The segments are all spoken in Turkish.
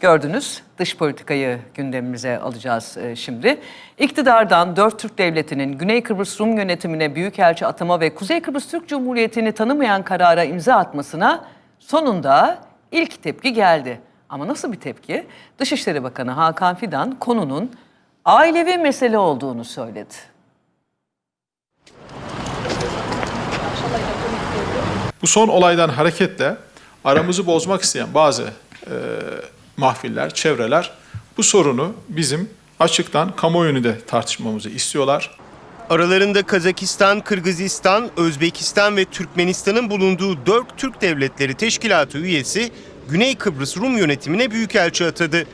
Gördünüz dış politikayı gündemimize alacağız e, şimdi. İktidardan dört Türk devletinin Güney Kıbrıs Rum yönetimine büyükelçi atama ve Kuzey Kıbrıs Türk Cumhuriyeti'ni tanımayan karara imza atmasına sonunda ilk tepki geldi. Ama nasıl bir tepki? Dışişleri Bakanı Hakan Fidan konunun ailevi mesele olduğunu söyledi. Bu son olaydan hareketle aramızı bozmak isteyen bazı e, mahfiller, çevreler bu sorunu bizim açıktan kamuoyunu da tartışmamızı istiyorlar. Aralarında Kazakistan, Kırgızistan, Özbekistan ve Türkmenistan'ın bulunduğu dört Türk Devletleri Teşkilatı üyesi Güney Kıbrıs Rum yönetimine büyükelçi atadı.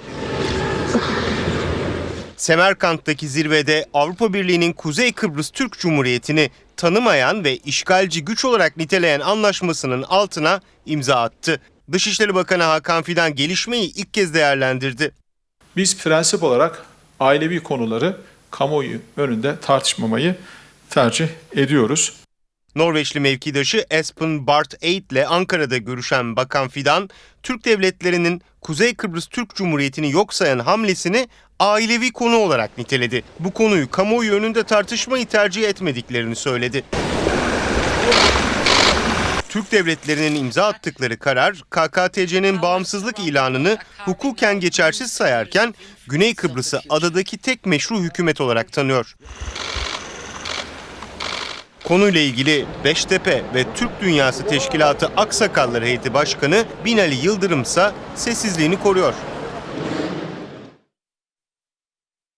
Semerkant'taki zirvede Avrupa Birliği'nin Kuzey Kıbrıs Türk Cumhuriyeti'ni tanımayan ve işgalci güç olarak niteleyen anlaşmasının altına imza attı. Dışişleri Bakanı Hakan Fidan gelişmeyi ilk kez değerlendirdi. Biz prensip olarak ailevi konuları kamuoyu önünde tartışmamayı tercih ediyoruz. Norveçli mevkidaşı Espen Barth Eid ile Ankara'da görüşen Bakan Fidan, Türk devletlerinin Kuzey Kıbrıs Türk Cumhuriyeti'ni yok sayan hamlesini ailevi konu olarak niteledi. Bu konuyu kamuoyu önünde tartışmayı tercih etmediklerini söyledi. Türk devletlerinin imza attıkları karar, KKTC'nin bağımsızlık ilanını hukuken geçersiz sayarken Güney Kıbrıs'ı adadaki tek meşru hükümet olarak tanıyor. Konuyla ilgili Beştepe ve Türk Dünyası Teşkilatı Aksakalları Heyeti Başkanı Binali Yıldırım ise sessizliğini koruyor.